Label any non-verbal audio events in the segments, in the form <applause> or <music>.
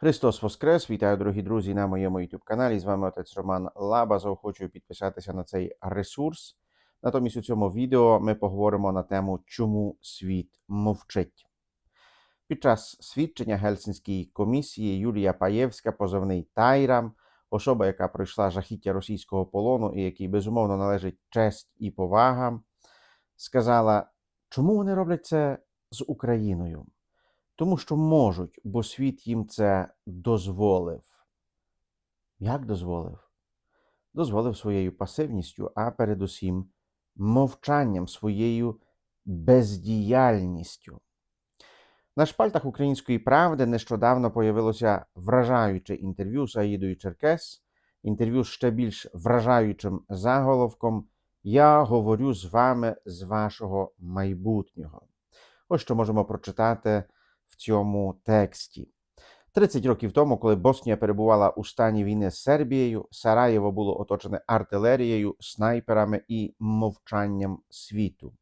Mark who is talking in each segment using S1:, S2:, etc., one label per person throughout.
S1: Христос Воскрес! Вітаю, дорогі друзі, на моєму youtube каналі. З вами отець Роман Лаба. Заохочую підписатися на цей ресурс. Натомість у цьому відео ми поговоримо на тему, чому світ мовчить. Під час свідчення Гельсінської комісії Юлія Паєвська, позивний Тайрам, особа, яка пройшла жахіття російського полону і якій безумовно належить честь і повага, сказала, чому вони роблять це з Україною? Тому що можуть, бо світ їм це дозволив. Як дозволив? Дозволив своєю пасивністю, а передусім мовчанням, своєю бездіяльністю. На шпальтах української правди нещодавно появилося вражаюче інтерв'ю з Аїдою Черкес, інтерв'ю з ще більш вражаючим заголовком Я говорю з вами з вашого майбутнього. Ось що можемо прочитати цьому тексті. 30 років тому, коли Боснія перебувала у стані війни з Сербією, Сараєво було оточене артилерією, снайперами і мовчанням світу.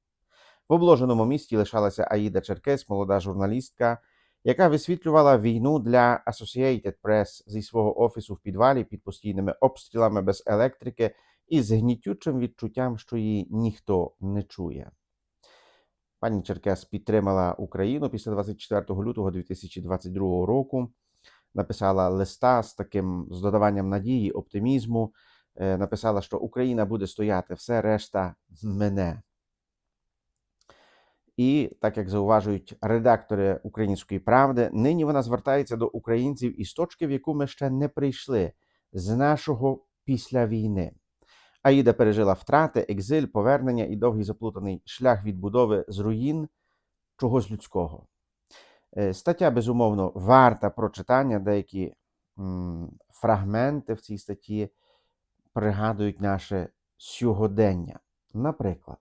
S1: В обложеному місті лишалася Аїда Черкес, молода журналістка, яка висвітлювала війну для Associated Press зі свого офісу в підвалі під постійними обстрілами без електрики і з гнітючим відчуттям, що її ніхто не чує. Пані Черкес підтримала Україну після 24 лютого 2022 року. Написала листа з таким з додаванням надії, оптимізму. Е, Написала, що Україна буде стояти, все решта мене. І так як зауважують редактори Української правди, нині вона звертається до українців із точки, в яку ми ще не прийшли, з нашого після війни. Аїда пережила втрати, екзиль, повернення і довгий заплутаний шлях відбудови з руїн чогось людського. Е, Стаття, безумовно, варта прочитання. Деякі фрагменти в цій статті пригадують наше сьогодення. Наприклад,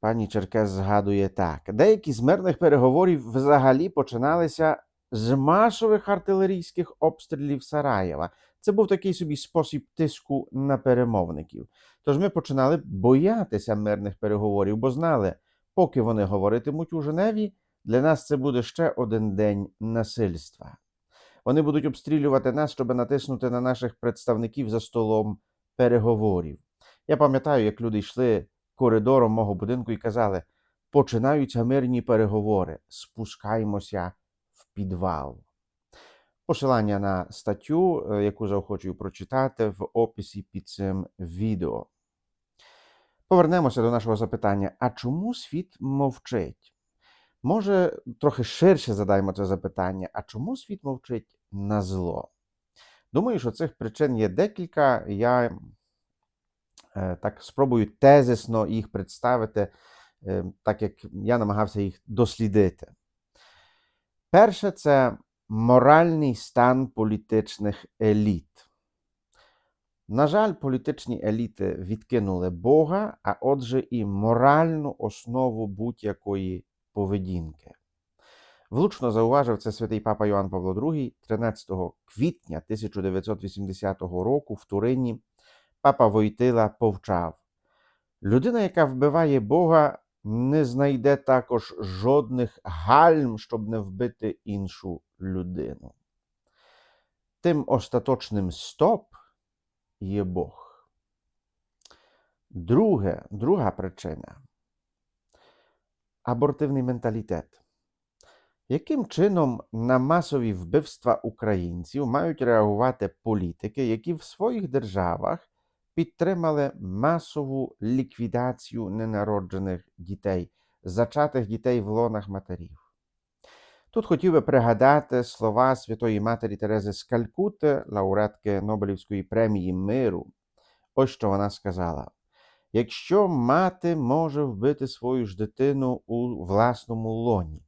S1: пані Черкес згадує так: деякі з мирних переговорів взагалі починалися з масових артилерійських обстрілів Сараєва. Це був такий собі спосіб тиску на перемовників. Тож ми починали боятися мирних переговорів, бо знали, поки вони говоритимуть у Женеві, для нас це буде ще один день насильства. Вони будуть обстрілювати нас, щоб натиснути на наших представників за столом переговорів. Я пам'ятаю, як люди йшли коридором мого будинку і казали: починаються мирні переговори, спускаймося в підвал. Посилання на статтю, е, яку заохочую прочитати в описі під цим відео. Повернемося до нашого запитання: а чому світ мовчить? Може, трохи ширше задаємо це запитання: а чому світ мовчить на зло? Думаю, що цих причин є декілька. Я е, так спробую тезисно їх представити, е, так як я намагався їх дослідити. Перше, це моральний стан політичних еліт. На жаль, політичні еліти відкинули Бога, а отже, і моральну основу будь-якої поведінки. Влучно зауважив це святий папа Йоанн Павло II 13 квітня 1980 року в Турині папа Войтила повчав: людина, яка вбиває Бога, не знайде також жодних гальм, щоб не вбити іншу людину. Тим остаточним стоп є Бог. Друге, друга причина абортивний менталітет. Яким чином на масові вбивства українців мають реагувати політики, які в своїх державах підтримали масову ліквідацію ненароджених дітей, зачатих дітей в лонах матерів? Тут хотів би пригадати слова Святої Матері Терези з Калькути, лауреатки Нобелівської премії миру. Ось що вона сказала: якщо мати може вбити свою ж дитину у власному лоні,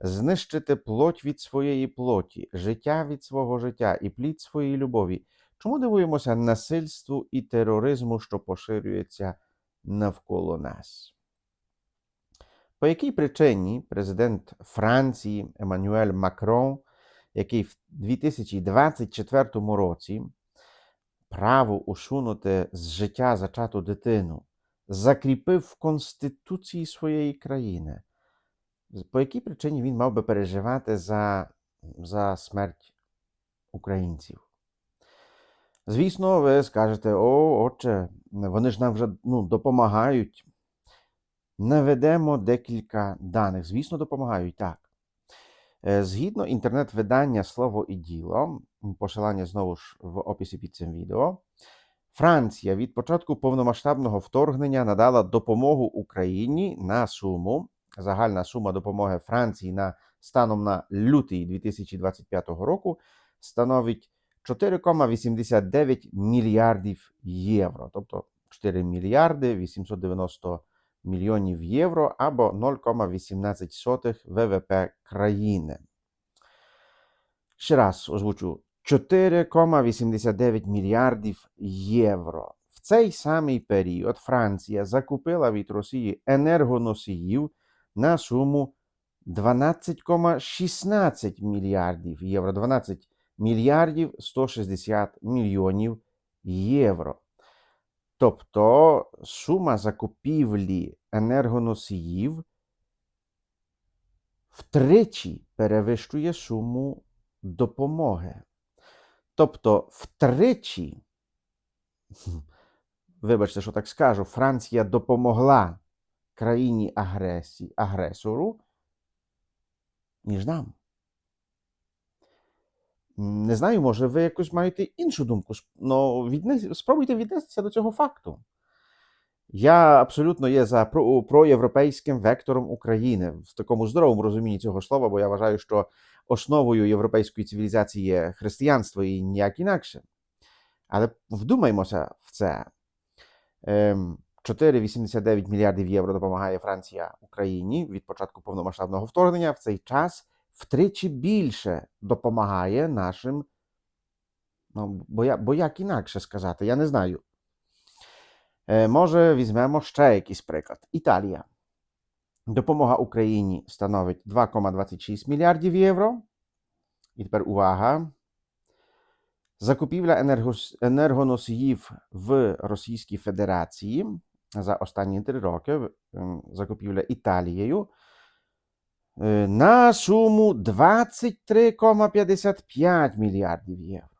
S1: знищити плоть від своєї плоті, життя від свого життя і плід своєї любові, чому дивуємося насильству і тероризму, що поширюється навколо нас? По якій причині президент Франції Еммануель Макрон, який в 2024 році право усунути з життя зачату дитину, закріпив в Конституції своєї країни, По якій причині він мав би переживати за, за смерть українців? Звісно, ви скажете: о, отче, вони ж нам вже ну, допомагають. Наведемо декілька даних. Звісно, допомагають так. Е, Згідно інтернет-видання Слово і діло, посилання знову ж в описі під цим відео. Франція від початку повномасштабного вторгнення надала допомогу Україні на суму. Загальна сума допомоги Франції на станом на лютий 2025 року становить 4,89 мільярдів євро, тобто 4 мільярди 890 мільйонів євро або 0,18 ВВП країни. Ще раз озвучу 4,89 мільярдів євро. В цей самий період Франція закупила від Росії енергоносіїв на суму 12,16 мільярдів євро. 12 мільярдів 160 мільйонів євро. Тобто сума закупівлі енергоносіїв втричі перевищує суму допомоги. Тобто втричі, вибачте, що так скажу, Франція допомогла країні агресії, агресору, ніж нам. Не знаю, може, ви якось маєте іншу думку. але віднес... спробуйте віднестися до цього факту. Я абсолютно є за проєвропейським вектором України в такому здоровому розумінні цього слова, бо я вважаю, що основою європейської цивілізації є християнство і ніяк інакше. Але вдумаймося в це. Ем, 4,89 мільярдів євро допомагає Франція Україні від початку повномасштабного вторгнення. В цей час втричі більше допомагає нашим. Ну, бо, я, бо як інакше сказати, я не знаю. Може, візьмемо ще якийсь приклад. Італія. Допомога Україні становить 2,26 мільярдів євро. І тепер увага. Закупівля енергоносіїв в Російській Федерації за останні три роки. ем, Закупівля Італією е, на суму 23,55 мільярдів євро.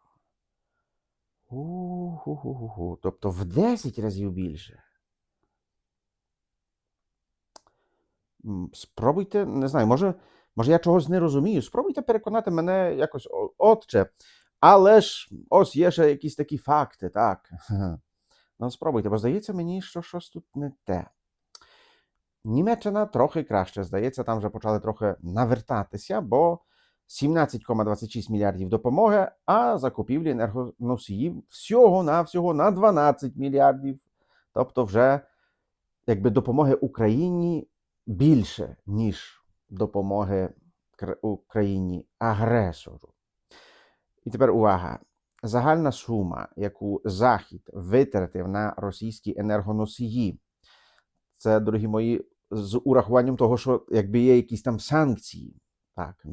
S1: У-ху-ху-ху-ху. Тобто в 10 разів більше. Спробуйте, не знаю, може, може я чогось не розумію. Спробуйте переконати мене якось, отче. Але ж ось є ще якісь такі факти, так. Ну, спробуйте, бо здається мені, що щось тут не те. Німеччина трохи краще, здається, там вже почали трохи навертатися, бо 17,26 мільярдів допомоги, а закупівлі енергоносіїв всього-навсього на 12 мільярдів. Тобто, вже якби допомоги Україні більше, ніж допомоги Україні агресору. І тепер увага. Загальна сума, яку Захід витратив на російські енергоносії, це, дорогі мої, з урахуванням того, що якби є якісь там санкції, так,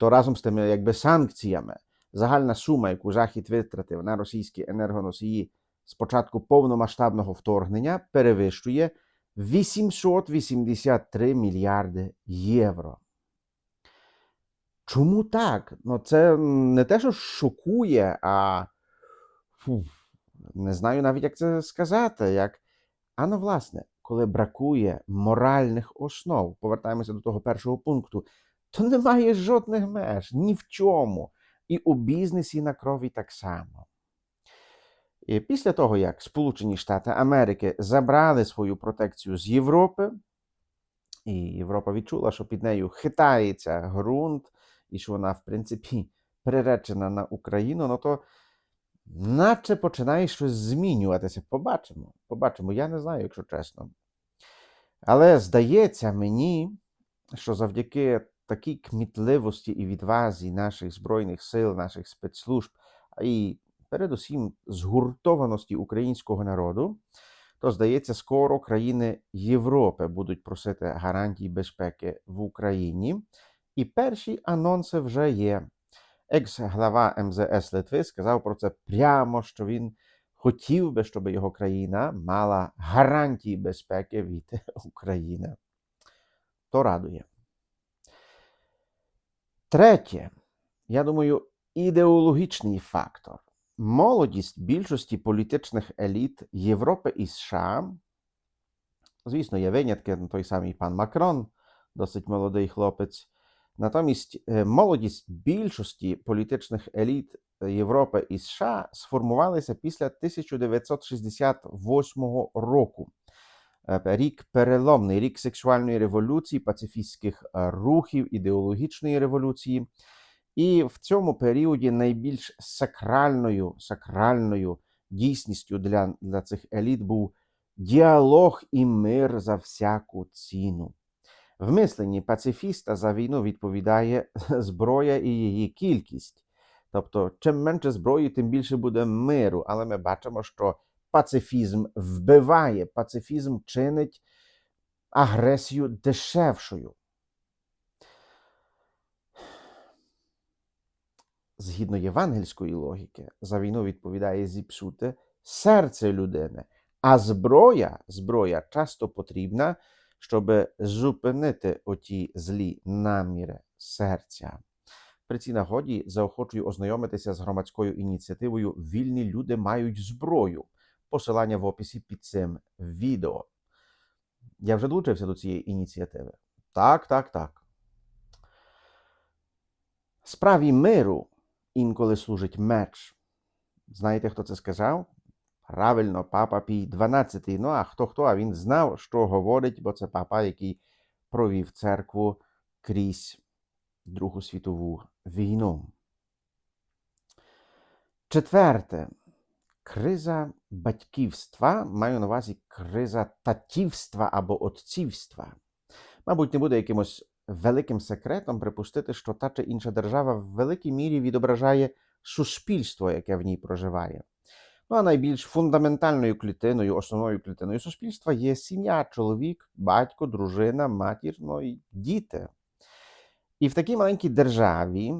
S1: то разом з тими якби санкціями загальна сума, яку Захід витратив на російські енергоносії з початку повномасштабного вторгнення, перевищує 883 мільярди євро. Чому так? Ну, це не те, що шокує, а фу, не знаю навіть, як це сказати. Як... А ну, власне, коли бракує моральних основ, повертаємося до того першого пункту, то немає жодних меж ні в чому. І у бізнесі на крові так само. І після того, як Сполучені Штати Америки забрали свою протекцію з Європи, і Європа відчула, що під нею хитається ґрунт, і що вона, в принципі, приречена на Україну, ну то наче починає щось змінюватися. Побачимо. Побачимо. Я не знаю, якщо чесно. Але здається мені, що завдяки такій кмітливості і відвазі наших Збройних сил, наших спецслужб, і передусім згуртованості українського народу, то здається, скоро країни Європи будуть просити гарантій безпеки в Україні. І перші анонси вже є. Екс-глава МЗС Литви сказав про це прямо, що він хотів би, щоб його країна мала гарантії безпеки від <laughs> України. То радує. Третє, я думаю, ідеологічний фактор. Молодість більшості політичних еліт Європи і США. Звісно, є винятки, ну, той самий пан Макрон, досить молодий хлопець. Натомість е, молодість більшості політичних еліт Європи і США сформувалися після 1968 року. Е, Рік переломний, рік сексуальної революції, пацифістських е, рухів, ідеологічної революції. І в цьому періоді найбільш сакральною, сакральною дійсністю для, для цих еліт був діалог і мир за всяку ціну. В мисленні пацифіста за війну відповідає <laughs> зброя і її кількість. Тобто, чим менше зброї, тим більше буде миру. Але ми бачимо, що пацифізм вбиває, пацифізм чинить агресію дешевшою. Згідно євангельської логіки, за війну відповідає зіпсуте серце людини, а зброя, зброя часто потрібна, щоб зупинити оті злі наміри серця. При цій нагоді заохочую ознайомитися з громадською ініціативою Вільні люди мають зброю. Посилання в описі під цим відео. Я вже долучився до цієї ініціативи. Так, так, так. Справі миру інколи служить меч. Знаєте, хто це сказав? Правильно, папа Пій 12. Ну, а хто хто? А він знав, що говорить, бо це папа, який провів церкву крізь Другу світову війну. Четверте. Криза батьківства, маю на увазі криза татівства або отцівства. Мабуть, не буде якимось великим секретом припустити, що та чи інша держава в великій мірі відображає суспільство, яке в ній проживає. Ну а найбільш фундаментальною клітиною, основною клітиною суспільства є сім'я, чоловік, батько, дружина, матір, ну і діти. І в такій маленькій державі,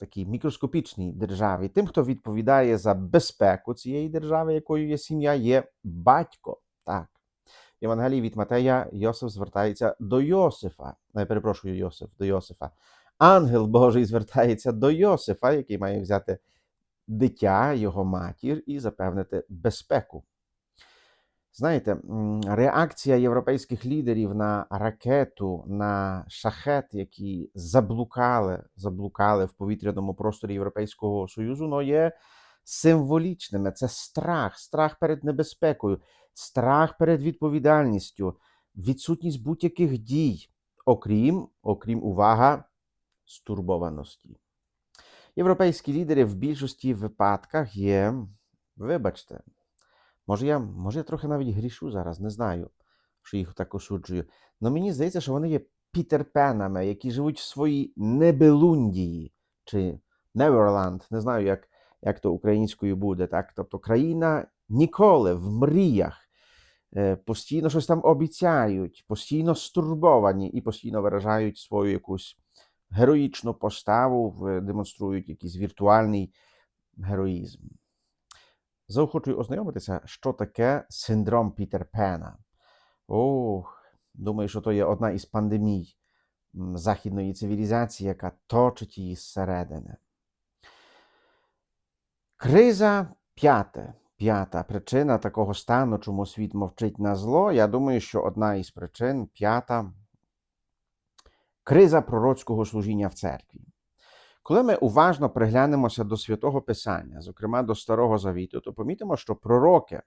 S1: такій мікроскопічній державі, тим, хто відповідає за безпеку цієї держави, якою є сім'я, є батько. Так. Євангелії від Матея Йосиф звертається до Йосифа. Не перепрошую Йосиф до Йосифа. Ангел Божий звертається до Йосифа, який має взяти дитя, його матір, і запевнити безпеку. Знаєте, реакція європейських лідерів на ракету, на шахет, які заблукали, заблукали в повітряному просторі Європейського Союзу, ну, є символічними. Це страх, страх перед небезпекою, страх перед відповідальністю, відсутність будь-яких дій, окрім, окрім увага, стурбованості. Європейські лідери в більшості випадках є, вибачте, може я, може я трохи навіть грішу зараз, не знаю, що їх так осуджую. Але мені здається, що вони є пітерпенами, які живуть в своїй небелундії чи Неверленд, не знаю, як, як то українською буде. Так? Тобто країна ніколи в мріях е, постійно щось там обіцяють, постійно стурбовані і постійно виражають свою якусь героїчну поставу, демонструють якийсь віртуальний героїзм. Заохочую ознайомитися, що таке синдром Пітер Пена. Ох, думаю, що то є одна із пандемій західної цивілізації, яка точить її зсередини. Криза п'яте. П'ята причина такого стану, чому світ мовчить на зло. Я думаю, що одна із причин п'ята криза пророцького служіння в церкві. Коли ми уважно приглянемося до святого Писання, зокрема до Старого Завіту, то помітимо, що пророки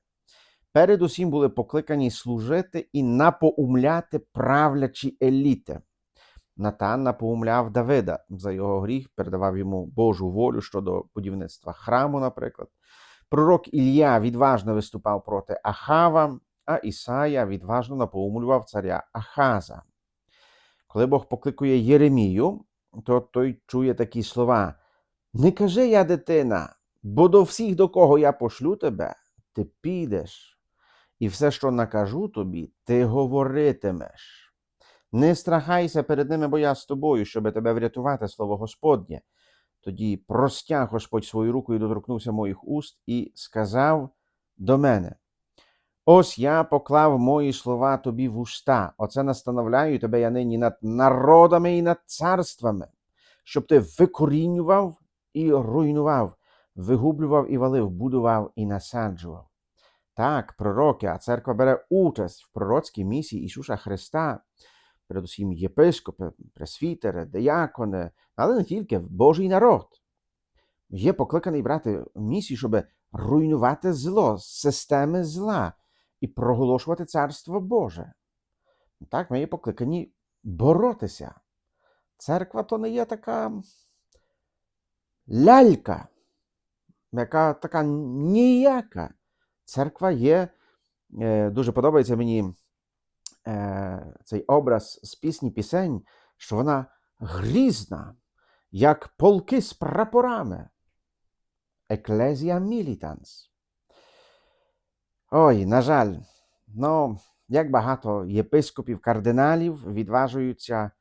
S1: передусім були покликані служити і напоумляти правлячі еліти. Натан напоумляв Давида за його гріх, передавав йому Божу волю щодо будівництва храму, наприклад. Пророк Ілля відважно виступав проти Ахава, а Ісая відважно напоумлював царя Ахаза. Коли Бог покликує Єремію, то той чує такі слова: Не кажи я, дитина, бо до всіх, до кого я пошлю тебе, ти підеш, і все, що накажу тобі, ти говоритимеш. Не страхайся перед ними, бо я з тобою, щоби тебе врятувати, слово Господнє. Тоді простяг Господь свою руку і доторкнувся моїх уст і сказав до мене: Ось я поклав мої слова тобі в уста. Оце настановляю тебе я нині над народами і над царствами, щоб ти викорінював і руйнував, вигублював і валив, будував і насаджував. Так, пророки, а церква бере участь в пророцькій місії Ісуса Христа, передусім єпископи, пресвітери, деякони, але не тільки Божий народ. Є покликаний брати місію, щоб руйнувати зло, системи зла і проголошувати царство Боже. Так, ми є покликані боротися. Церква то не є така лялька, яка така ніяка. Церква є, е, дуже подобається мені е, цей образ з пісні пісень, що вона грізна, як полки з прапорами. Еклезія Мілітанс. Ой, на жаль, ну, як багато єпископів, кардиналів відважуються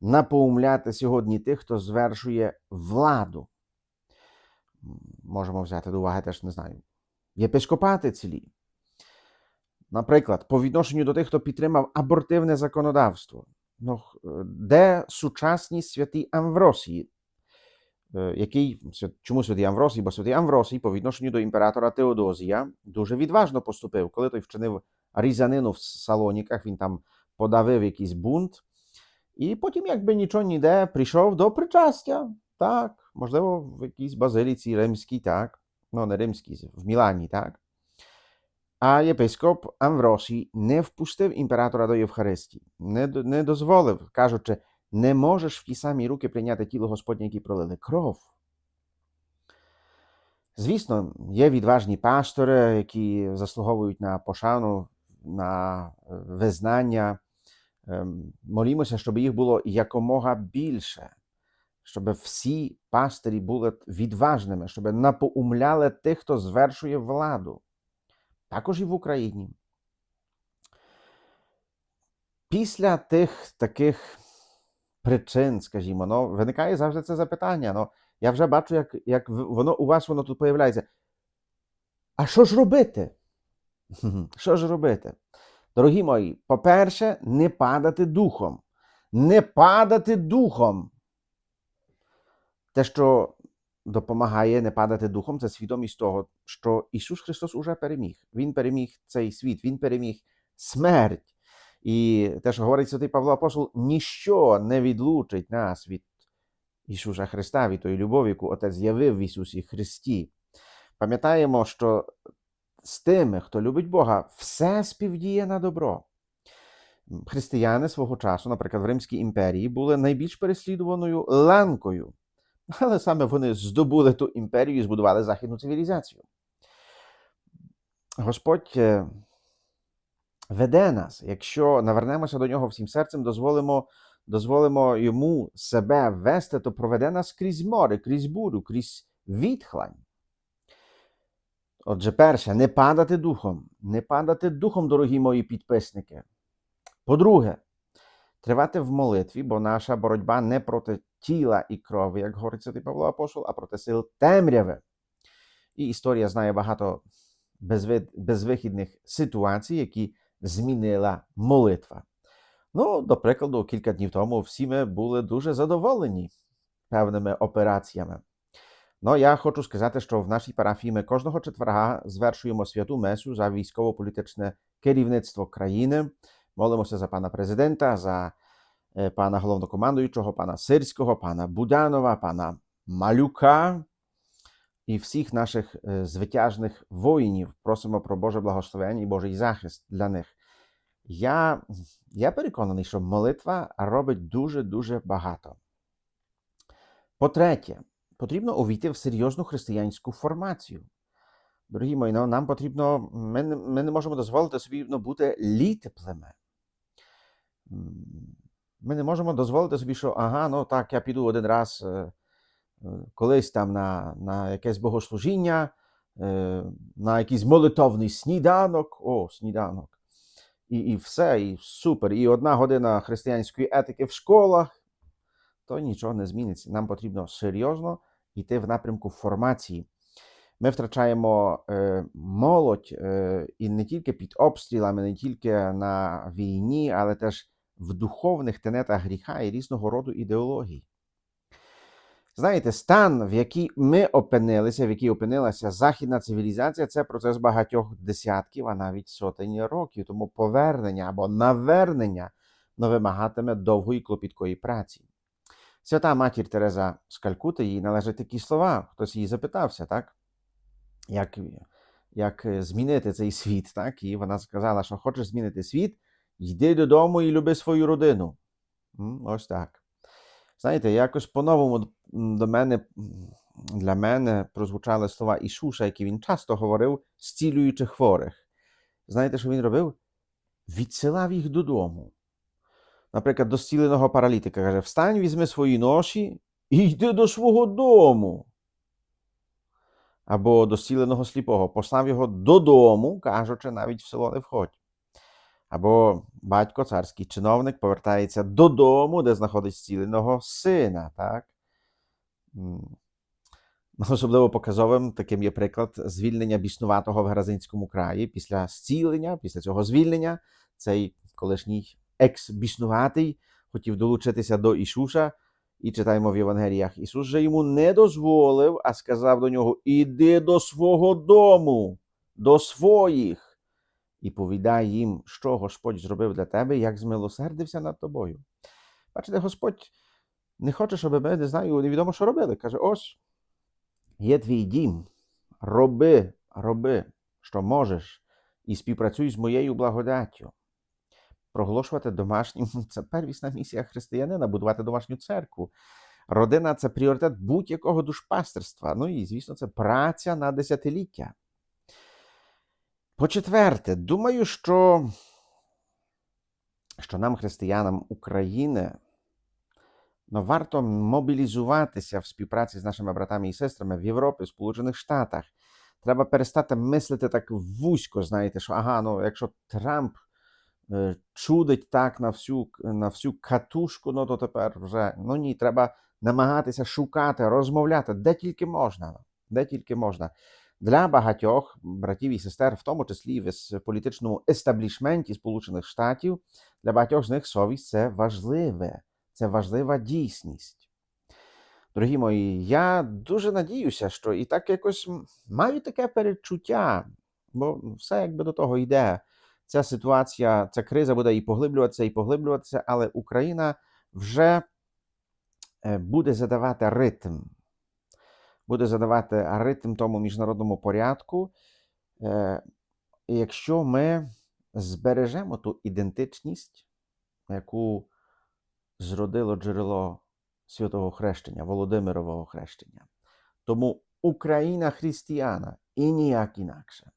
S1: напоумляти сьогодні тих, хто звершує владу. Можемо взяти до уваги теж, не знаю, єпископати цілі. Наприклад, по відношенню до тих, хто підтримав абортивне законодавство. Ну, де сучасні святі Амвросії, який свят- чому святий Амвросій? Бо святий Амвросій по відношенню до імператора Теодозія дуже відважно поступив, коли той вчинив різанину в Салоніках, він там подавив якийсь бунт, і потім, якби нічого ніде, прийшов до причастя. Так, можливо, в якійсь базиліці римській, так. Ну, не римській, в Мілані, так. А єпископ Амвросій не впустив імператора до Євхаристії, не, не дозволив, кажучи, не можеш в ті самі руки прийняти тіло Господнє, які пролили кров. Звісно, є відважні пастори, які заслуговують на пошану, на е, визнання. Ем, Молімося, щоб їх було якомога більше, щоб всі пастирі були відважними, щоб напоумляли тих, хто звершує владу, також і в Україні. Після тих таких причин, скажімо, ну, виникає завжди це запитання. Ну, я вже бачу, як, як воно у вас воно тут появляється. А що ж робити? <laughs> Що ж робити? Дорогі мої, по-перше, не падати духом. Не падати духом. Те, що допомагає не падати духом, це свідомість того, що Ісус Христос уже переміг. Він переміг цей світ, Він переміг смерть. І те, що говорить святий Павло Апостол, ніщо не відлучить нас від Ісуса Христа, від тої любові, яку Отець з'явив в Ісусі Христі. Пам'ятаємо, що з тими, хто любить Бога, все співдіє на добро. Християни свого часу, наприклад, в Римській імперії, були найбільш переслідуваною ланкою, але саме вони здобули ту імперію і збудували західну цивілізацію. Господь е, веде нас, якщо навернемося до нього всім серцем, дозволимо, дозволимо йому себе вести, то проведе нас крізь море, крізь бурю, крізь відхлань. Отже, перше, не падати духом. Не падати духом, дорогі мої підписники. По-друге, тривати в молитві, бо наша боротьба не проти тіла і крові, як говорить святий Павло Апостол, а проти сил темряви. І історія знає багато безвихідних ситуацій, які змінила молитва. Ну, до прикладу, кілька днів тому всі ми були дуже задоволені певними операціями. Ну, я хочу сказати, що в нашій парафії ми кожного четверга звершуємо святу месу за військово-політичне керівництво країни. Молимося за пана президента, за е, пана головнокомандуючого, пана Сирського, пана Буданова, пана Малюка і всіх наших е, звитяжних воїнів. Просимо про Боже благословення і Божий захист для них. Я, я переконаний, що молитва робить дуже-дуже багато. По-третє, потрібно увійти в серйозну християнську формацію. Дорогі мої, ну, нам потрібно, ми, ми не можемо дозволити собі ну, бути літеплими. Ми не можемо дозволити собі, що ага, ну так, я піду один раз е, колись там на, на якесь богослужіння, е, на якийсь молитовний сніданок, о, сніданок. І, і все, і супер. І одна година християнської етики в школах, то нічого не зміниться. Нам потрібно серйозно йти в напрямку формації. Ми втрачаємо е, молодь е, і не тільки під обстрілами, не тільки на війні, але теж в духовних тенетах гріха і різного роду ідеологій. Знаєте, стан, в який ми опинилися, в який опинилася західна цивілізація, це процес багатьох десятків, а навіть сотень років. Тому повернення або навернення ну, вимагатиме довгої клопіткої праці. Свята матір Тереза з Калькути, їй належать такі слова. Хтось її запитався, так? Як, як е, змінити цей світ, так? І вона сказала, що хочеш змінити світ, йди додому і люби свою родину. Ось так. Знаєте, якось по-новому до мене, для мене прозвучали слова Ісуса, які він часто говорив, зцілюючи хворих. Знаєте, що він робив? Відсилав їх додому. Наприклад, до зціленого паралітика каже: Встань, візьми свої ноші і йди до свого дому. Або до зціленого сліпого, послав його додому, кажучи, навіть в село не входь. Або батько, царський чиновник, повертається додому, де знаходить зціленого сина. Так? Особливо показовим таким є приклад звільнення біснуватого в Гразинському краї. Після зцілення, після цього звільнення, цей колишній екс-біснуватий хотів долучитися до Ісуса, і читаємо в Євангеліях. Ісус же йому не дозволив, а сказав до нього: Іди до свого дому, до своїх, і повідай їм, що Господь зробив для тебе, як змилосердився над тобою. Бачите, Господь не хоче, щоб ми, не знаю, невідомо, що робили. Каже: ось, є твій дім, роби, роби, що можеш, і співпрацюй з моєю благодаттю. Проголошувати домашнім це первісна місія християнина, будувати домашню церкву. Родина це пріоритет будь-якого душпастерства. Ну і, звісно, це праця на десятиліття. По-четверте, думаю, що, що нам, християнам України, ну, варто мобілізуватися в співпраці з нашими братами і сестрами в Європі, в Сполучених Штатах. Треба перестати мислити так вузько, знаєте, що ага, ну якщо Трамп е, чудить так на всю, на всю катушку, ну то тепер вже ну ні, треба намагатися шукати, розмовляти, де тільки можна. Де тільки можна. Для багатьох братів і сестер, в тому числі в політичному естаблішменті Сполучених Штатів, для багатьох з них совість це важливе, це важлива дійсність. Дорогі мої, я дуже надіюся, що і так якось маю таке передчуття, бо все якби до того йде. Ця ситуація, ця криза буде і поглиблюватися, і поглиблюватися, але Україна вже е, буде задавати ритм. Буде задавати ритм тому міжнародному порядку, е, якщо ми збережемо ту ідентичність, яку зродило джерело святого хрещення, Володимирового хрещення. Тому Україна християна і ніяк інакше.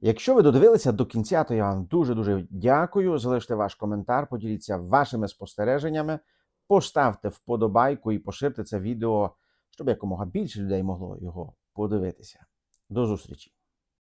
S1: Якщо ви додивилися до кінця, то я вам дуже-дуже дякую. Залиште ваш коментар, поділіться вашими спостереженнями, поставте вподобайку і поширте це відео, щоб якомога більше людей могло його подивитися. До зустрічі!